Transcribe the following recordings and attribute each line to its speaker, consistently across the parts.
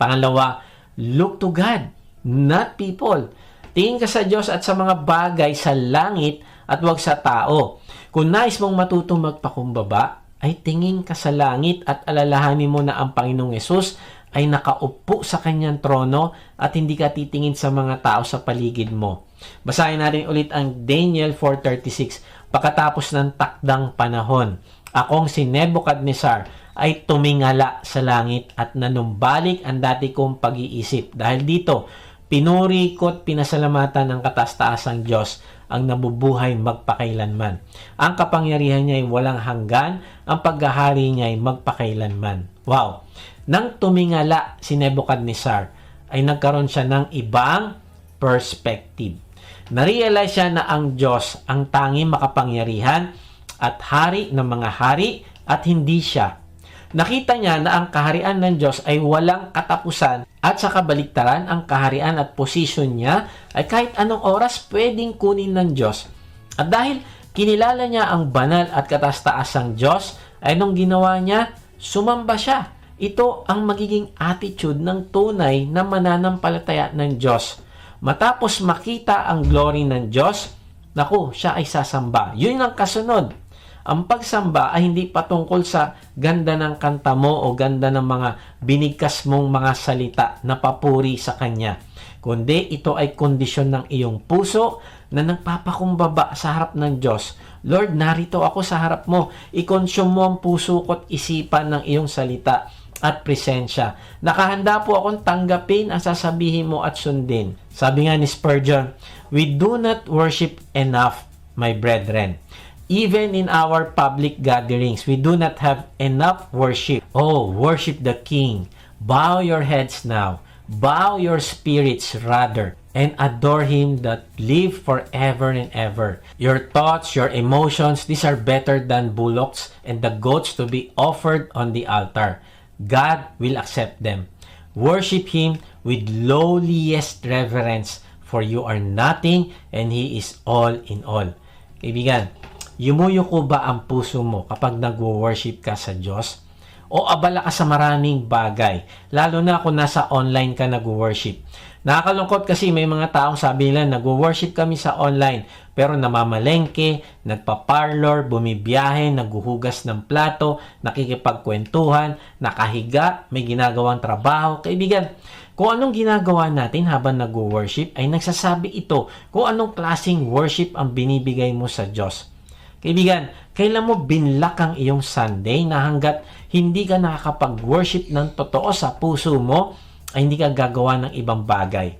Speaker 1: Pangalawa, look to God, not people. Tingin ka sa Diyos at sa mga bagay sa langit at wag sa tao. Kung nais mong matutong magpakumbaba, ay tingin ka sa langit at alalahanin mo na ang Panginoong Yesus ay nakaupo sa kanyang trono at hindi ka titingin sa mga tao sa paligid mo. Basahin natin ulit ang Daniel 4.36 Pagkatapos ng takdang panahon, akong si Nebuchadnezzar ay tumingala sa langit at nanumbalik ang dati kong pag-iisip. Dahil dito, pinuri ko at pinasalamatan ng katastaasang Diyos ang nabubuhay magpakailanman. Ang kapangyarihan niya ay walang hanggan, ang paghahari niya ay magpakailanman. Wow! Nang tumingala si Nebuchadnezzar, ay nagkaroon siya ng ibang perspective. Narealize siya na ang Diyos ang tanging makapangyarihan at hari ng mga hari at hindi siya. Nakita niya na ang kaharian ng Diyos ay walang katapusan at sa kabaliktaran ang kaharian at posisyon niya ay kahit anong oras pwedeng kunin ng Diyos. At dahil kinilala niya ang banal at katastaasang Diyos, ay nung ginawa niya, sumamba siya. Ito ang magiging attitude ng tunay na mananampalataya ng Diyos. Matapos makita ang glory ng Diyos, naku, siya ay sasamba. Yun ang kasunod. Ang pagsamba ay hindi patungkol sa ganda ng kanta mo o ganda ng mga binigkas mong mga salita na papuri sa Kanya. Kundi ito ay kondisyon ng iyong puso na nagpapakumbaba sa harap ng Diyos. Lord, narito ako sa harap mo. I-consume mo ang puso ko at isipan ng iyong salita at presensya. Nakahanda po akong tanggapin ang sasabihin mo at sundin. Sabi nga ni Spurgeon, We do not worship enough, my brethren. Even in our public gatherings, we do not have enough worship. Oh, worship the King. Bow your heads now. Bow your spirits rather and adore Him that live forever and ever. Your thoughts, your emotions, these are better than bullocks and the goats to be offered on the altar. God will accept them. Worship Him with lowliest reverence, for you are nothing and He is all in all. Kaibigan, yumuyuko ba ang puso mo kapag nagwo-worship ka sa Diyos? O abala ka sa maraming bagay, lalo na kung nasa online ka nagwo-worship. Nakakalungkot kasi may mga taong sabi nila nagwo-worship kami sa online pero namamalengke, nagpa-parlor, bumibiyahe, naghuhugas ng plato, nakikipagkwentuhan, nakahiga, may ginagawang trabaho. Kaibigan, kung anong ginagawa natin habang nagwo-worship ay nagsasabi ito kung anong klaseng worship ang binibigay mo sa Diyos. Kaibigan, kailan mo binlak ang iyong Sunday na hanggat hindi ka nakakapag-worship ng totoo sa puso mo, ay hindi ka gagawa ng ibang bagay.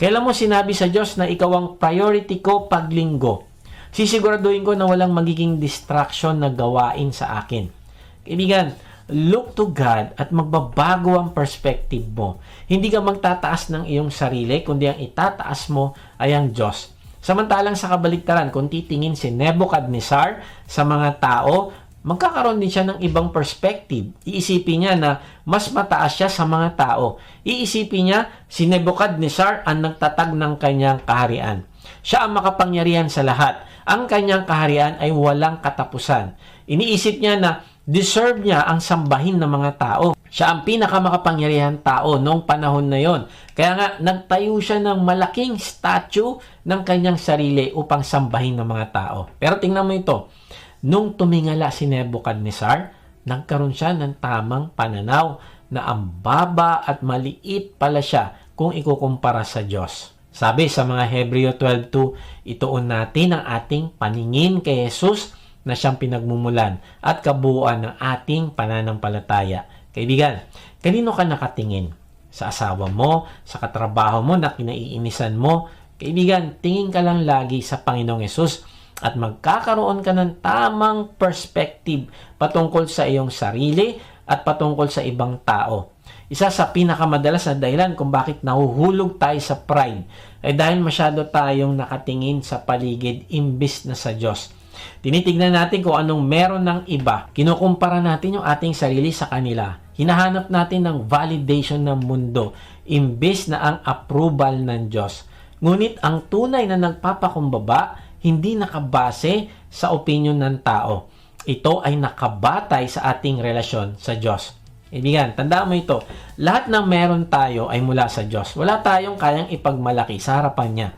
Speaker 1: Kailan mo sinabi sa Diyos na ikaw ang priority ko paglinggo? Sisiguraduhin ko na walang magiging distraction na gawain sa akin. Kaibigan, look to God at magbabago ang perspective mo. Hindi ka magtataas ng iyong sarili, kundi ang itataas mo ay ang Diyos. Samantalang sa kabaliktaran, kung titingin si Nebuchadnezzar sa mga tao, magkakaroon din siya ng ibang perspective. Iisipin niya na mas mataas siya sa mga tao. Iisipin niya si Nebuchadnezzar ang nagtatag ng kanyang kaharian. Siya ang makapangyarihan sa lahat. Ang kanyang kaharian ay walang katapusan. Iniisip niya na deserve niya ang sambahin ng mga tao. Siya ang pinakamakapangyarihan tao noong panahon na yon. Kaya nga, nagtayo siya ng malaking statue ng kanyang sarili upang sambahin ng mga tao. Pero tingnan mo ito, nung tumingala si Nebuchadnezzar, nagkaroon siya ng tamang pananaw na ang baba at maliit pala siya kung ikukumpara sa Diyos. Sabi sa mga Hebreo 12.2, ituon natin ang ating paningin kay Jesus na siyang pinagmumulan at kabuuan ng ating pananampalataya. Kaibigan, kanino ka nakatingin? Sa asawa mo, sa katrabaho mo na kinaiinisan mo? Kaibigan, tingin ka lang lagi sa Panginoong Yesus at magkakaroon ka ng tamang perspective patungkol sa iyong sarili at patungkol sa ibang tao. Isa sa pinakamadalas na dahilan kung bakit nahuhulog tayo sa pride ay dahil masyado tayong nakatingin sa paligid imbis na sa Diyos. Tinitignan natin kung anong meron ng iba. Kinukumpara natin yung ating sarili sa kanila. Hinahanap natin ng validation ng mundo imbes na ang approval ng Diyos. Ngunit ang tunay na nagpapakumbaba, hindi nakabase sa opinion ng tao. Ito ay nakabatay sa ating relasyon sa Diyos. Ibigan, tandaan mo ito. Lahat ng meron tayo ay mula sa Diyos. Wala tayong kayang ipagmalaki sa harapan niya.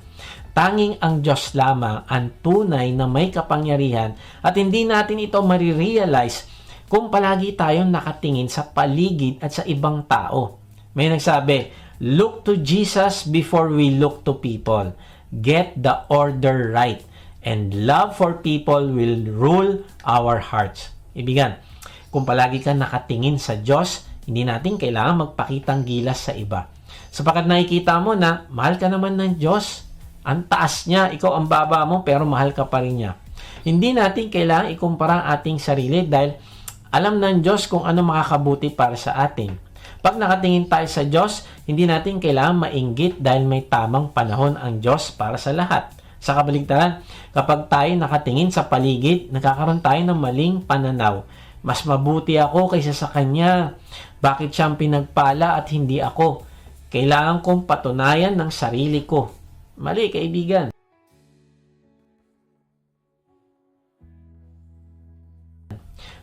Speaker 1: Tanging ang Diyos lamang ang tunay na may kapangyarihan at hindi natin ito marirealize kung palagi tayong nakatingin sa paligid at sa ibang tao. May nagsabi, look to Jesus before we look to people. Get the order right and love for people will rule our hearts. Ibigan, kung palagi ka nakatingin sa Diyos, hindi natin kailangan magpakitang gilas sa iba. Sapagat nakikita mo na mahal ka naman ng Diyos, ang taas niya, ikaw ang baba mo, pero mahal ka pa rin niya. Hindi natin kailangan ikumpara ang ating sarili dahil alam ng Diyos kung ano makakabuti para sa atin. Pag nakatingin tayo sa Diyos, hindi natin kailangan mainggit dahil may tamang panahon ang Diyos para sa lahat. Sa kabaligtaran, kapag tayo nakatingin sa paligid, nagkakaroon tayo ng maling pananaw. Mas mabuti ako kaysa sa Kanya. Bakit siyang pinagpala at hindi ako? Kailangan kong patunayan ng sarili ko. Mali, kaibigan.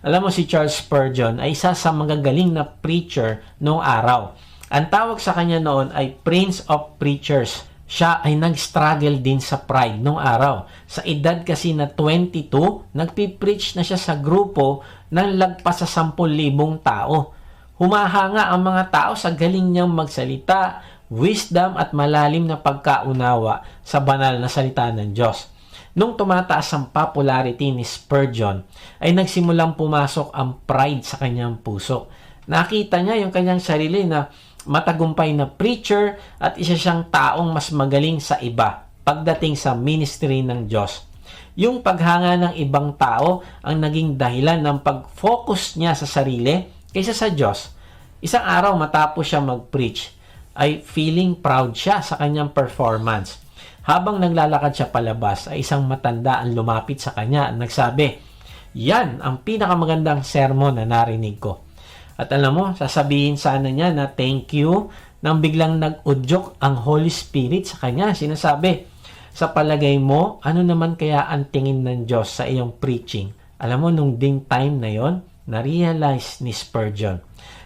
Speaker 1: Alam mo si Charles Spurgeon ay isa sa magagaling na preacher noong araw. Ang tawag sa kanya noon ay Prince of Preachers. Siya ay nag-struggle din sa pride noong araw. Sa edad kasi na 22, nagpipreach na siya sa grupo ng lagpas sa 10,000 tao. Humahanga ang mga tao sa galing niyang magsalita, wisdom at malalim na pagkaunawa sa banal na salita ng Diyos. Nung tumataas ang popularity ni Spurgeon, ay nagsimulang pumasok ang pride sa kanyang puso. Nakita niya yung kanyang sarili na matagumpay na preacher at isa siyang taong mas magaling sa iba pagdating sa ministry ng Diyos. Yung paghanga ng ibang tao ang naging dahilan ng pag-focus niya sa sarili kaysa sa Diyos. Isang araw matapos siya mag-preach, ay feeling proud siya sa kanyang performance. Habang naglalakad siya palabas, ay isang matanda ang lumapit sa kanya at nagsabi, Yan ang pinakamagandang sermon na narinig ko. At alam mo, sasabihin sana niya na thank you nang biglang nag-udyok ang Holy Spirit sa kanya. Sinasabi, sa palagay mo, ano naman kaya ang tingin ng Diyos sa iyong preaching? Alam mo, nung ding time na yon, na-realize ni Spurgeon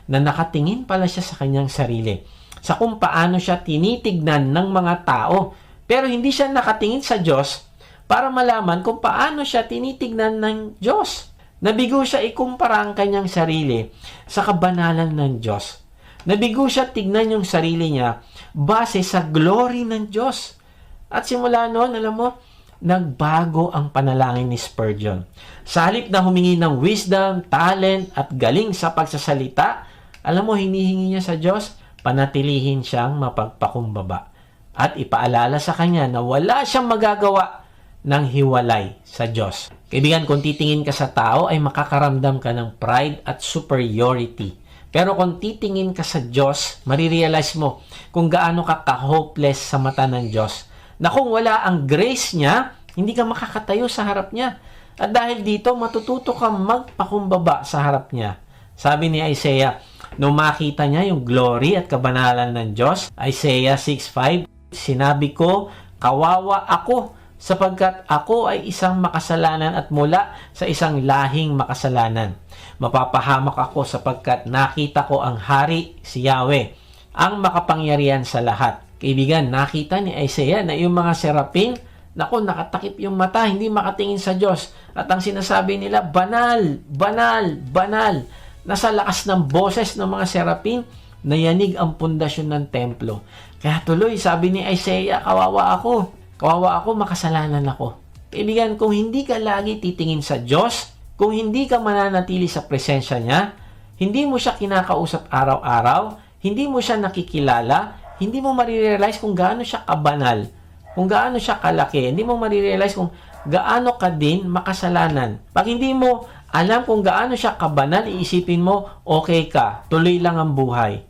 Speaker 1: na nakatingin pala siya sa kanyang sarili sa kung paano siya tinitignan ng mga tao. Pero hindi siya nakatingin sa Diyos para malaman kung paano siya tinitignan ng Diyos. Nabigo siya ikumpara ang kanyang sarili sa kabanalan ng Diyos. Nabigo siya tignan yung sarili niya base sa glory ng Diyos. At simula noon, alam mo, nagbago ang panalangin ni Spurgeon. Sa halip na humingi ng wisdom, talent at galing sa pagsasalita, alam mo, hinihingi niya sa Diyos, panatilihin siyang mapagpakumbaba at ipaalala sa kanya na wala siyang magagawa ng hiwalay sa Diyos. Kaibigan, kung titingin ka sa tao ay makakaramdam ka ng pride at superiority. Pero kung titingin ka sa Diyos, marirealize mo kung gaano ka ka-hopeless sa mata ng Diyos. Na kung wala ang grace niya, hindi ka makakatayo sa harap niya. At dahil dito, matututo ka magpakumbaba sa harap niya. Sabi ni Isaiah, nung makita niya yung glory at kabanalan ng Diyos, Isaiah 6.5, sinabi ko, kawawa ako sapagkat ako ay isang makasalanan at mula sa isang lahing makasalanan. Mapapahamak ako sapagkat nakita ko ang hari si Yahweh, ang makapangyarihan sa lahat. Kaibigan, nakita ni Isaiah na yung mga serapin, Nako, nakatakip yung mata, hindi makatingin sa Diyos. At ang sinasabi nila, banal, banal, banal. Nasa lakas ng boses ng mga serapin, nayanig ang pundasyon ng templo. Kaya tuloy, sabi ni Isaiah, kawawa ako. Kawawa ako, makasalanan ako. Kaibigan, kung hindi ka lagi titingin sa Diyos, kung hindi ka mananatili sa presensya niya, hindi mo siya kinakausap araw-araw, hindi mo siya nakikilala, hindi mo marirealize kung gaano siya kabanal, kung gaano siya kalaki, hindi mo marirealize kung gaano ka din makasalanan. Pag hindi mo alam kung gaano siya kabanal, iisipin mo, okay ka, tuloy lang ang buhay.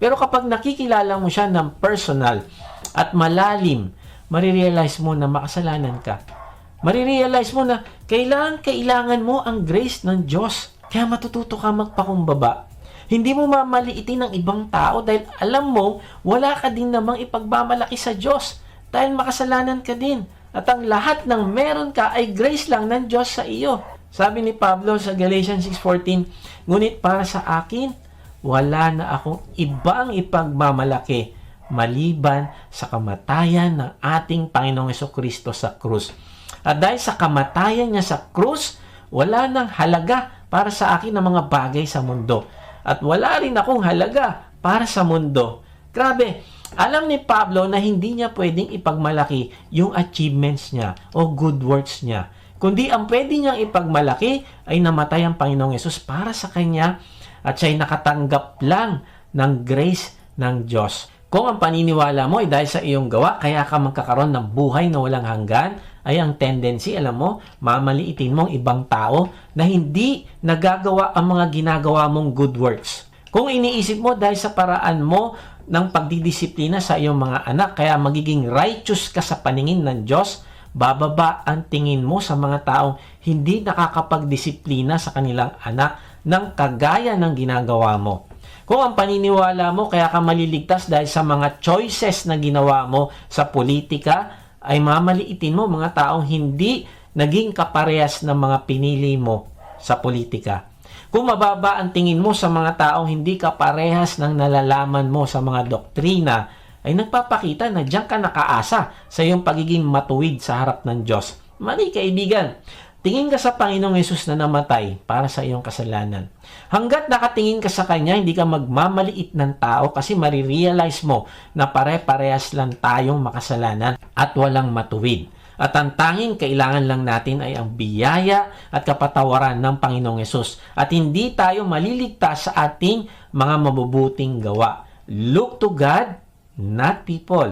Speaker 1: Pero kapag nakikilala mo siya ng personal at malalim, marirealize mo na makasalanan ka. Marirealize mo na kailangan, kailangan mo ang grace ng Diyos. Kaya matututo ka magpakumbaba. Hindi mo mamaliitin ng ibang tao dahil alam mo, wala ka din namang ipagmamalaki sa Diyos dahil makasalanan ka din. At ang lahat ng meron ka ay grace lang ng Diyos sa iyo. Sabi ni Pablo sa Galatians 6.14, Ngunit para sa akin, wala na akong ibang ipagmamalaki maliban sa kamatayan ng ating Panginoong Yeso Kristo sa krus. At dahil sa kamatayan niya sa krus, wala nang halaga para sa akin ng mga bagay sa mundo. At wala rin akong halaga para sa mundo. Grabe, alam ni Pablo na hindi niya pwedeng ipagmalaki yung achievements niya o good works niya. Kundi ang pwede niyang ipagmalaki ay namatay ang Panginoong Yesus para sa kanya at siya'y nakatanggap lang ng grace ng Diyos. Kung ang paniniwala mo ay dahil sa iyong gawa, kaya ka magkakaroon ng buhay na walang hanggan, ay ang tendency, alam mo, mamaliitin mong ibang tao na hindi nagagawa ang mga ginagawa mong good works. Kung iniisip mo dahil sa paraan mo ng pagdidisiplina sa iyong mga anak, kaya magiging righteous ka sa paningin ng Diyos, bababa ang tingin mo sa mga taong hindi nakakapagdisiplina sa kanilang anak ng kagaya ng ginagawa mo. Kung ang paniniwala mo kaya ka maliligtas dahil sa mga choices na ginawa mo sa politika, ay mamaliitin mo mga taong hindi naging kaparehas ng mga pinili mo sa politika. Kung mababa ang tingin mo sa mga taong hindi kaparehas ng nalalaman mo sa mga doktrina, ay nagpapakita na diyan ka nakaasa sa iyong pagiging matuwid sa harap ng Diyos. Mali kaibigan, tingin ka sa Panginoong Yesus na namatay para sa iyong kasalanan. Hanggat nakatingin ka sa Kanya, hindi ka magmamaliit ng tao kasi marirealize mo na pare-parehas lang tayong makasalanan at walang matuwid. At ang tanging kailangan lang natin ay ang biyaya at kapatawaran ng Panginoong Yesus. At hindi tayo maliligtas sa ating mga mabubuting gawa. Look to God, not people.